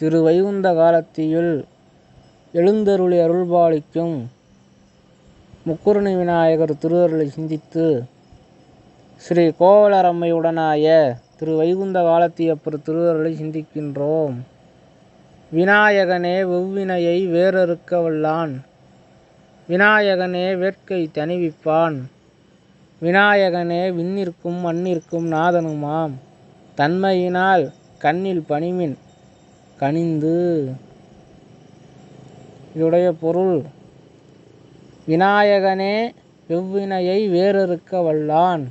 திரு வைகுந்த காலத்தியுள் எழுந்தருளி அருள்பாலிக்கும் முக்குருணி விநாயகர் திருவருளை சிந்தித்து ஸ்ரீ கோவலரம்மையுடனாய திரு வைகுந்த காலத்தியப்பர் திருவருளை சிந்திக்கின்றோம். விநாயகனே வெவ்வினையை வேறறுக்க வல்லான் விநாயகனே வேட்கை தணிவிப்பான். விநாயகனே விண்ணிற்கும் மண்ணிற்கும் நாதனுமாம். தன்மையினால் கண்ணில் பணிமின் கனிந்து. இதுடைய பொருள் விநாயகனே வெவ்வினையை வேறறுக்க வல்லான்.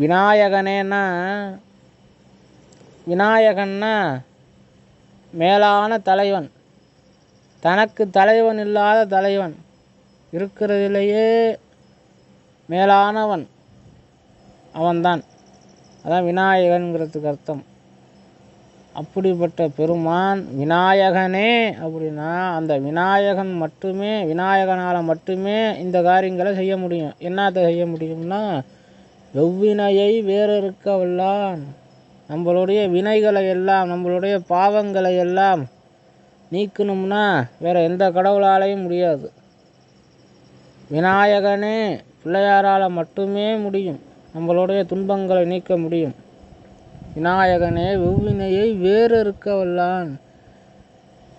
விநாயகனேன்னா விநாயகன்னா மேலான தலைவன். தனக்கு தலைவன் இல்லாத தலைவன் இருக்கிறதிலேயே மேலானவன். அவன்தான். அதான் விநாயகன்கிறதுக்கு அர்த்தம். அப்படிப்பட்ட பெருமான் விநாயகனே அப்படின்னா அந்த விநாயகன் மட்டுமே விநாயகனால் மட்டுமே இந்த காரியங்களை செய்ய முடியும். என்னத்தை செய்ய முடியும்னா வெவ்வினையை வேறறுக்க வல்லான் நம்மளுடைய வினைகளை எல்லாம் நம்மளுடைய பாவங்களை எல்லாம் நீக்கணும்னா வேறு எந்த கடவுளாலையும் முடியாது. விநாயகனே பிள்ளையாரால் மட்டுமே முடியும். நம்மளுடைய துன்பங்களை நீக்க முடியும். விநாயகனே வெவ்வினையை வேறறுக்க வல்லான்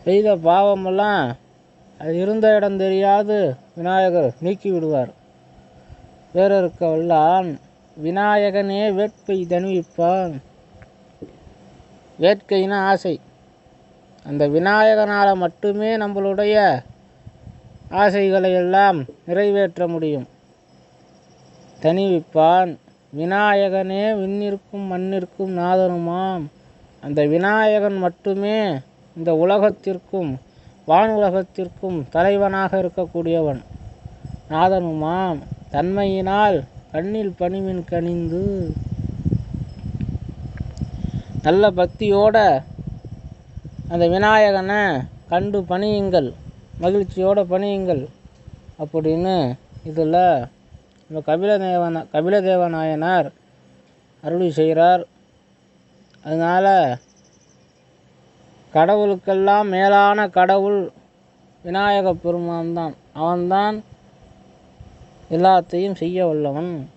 செய்த பாவமெல்லாம் அது இருந்த இடம் தெரியாது விநாயகர் நீக்கி விடுவார் வேறறுக்க வல்லான் விநாயகனே வேட்கை தணிவிப்பான். வேட்கைன்னு ஆசை. அந்த விநாயகனால் மட்டுமே நம்மளுடைய ஆசைகளை எல்லாம் நிறைவேற்ற முடியும். தணிவிப்பான். விநாயகனே விண்ணிற்கும் மண்ணிற்கும் நாதனுமாம். அந்த விநாயகன் மட்டுமே இந்த உலகத்திற்கும் வான் உலகத்திற்கும் தலைவனாக இருக்கக்கூடியவன். நாதனுமாம் தன்மையினால் கண்ணில் பணிமின் கனிந்து நல்ல பக்தியோட அந்த விநாயகனை கண்டு பணியுங்கள் மகிழ்ச்சியோட பணியுங்கள் அப்படின்னு இதில் நம்ம கபிலதேவன கபிலதேவநாயனார் அருளி செய்கிறார். அதனால் கடவுளுக்கெல்லாம் மேலான கடவுள் விநாயக பெருமான் தான். அவன்தான் எல்லாத்தையும் செய்ய வல்லவன்.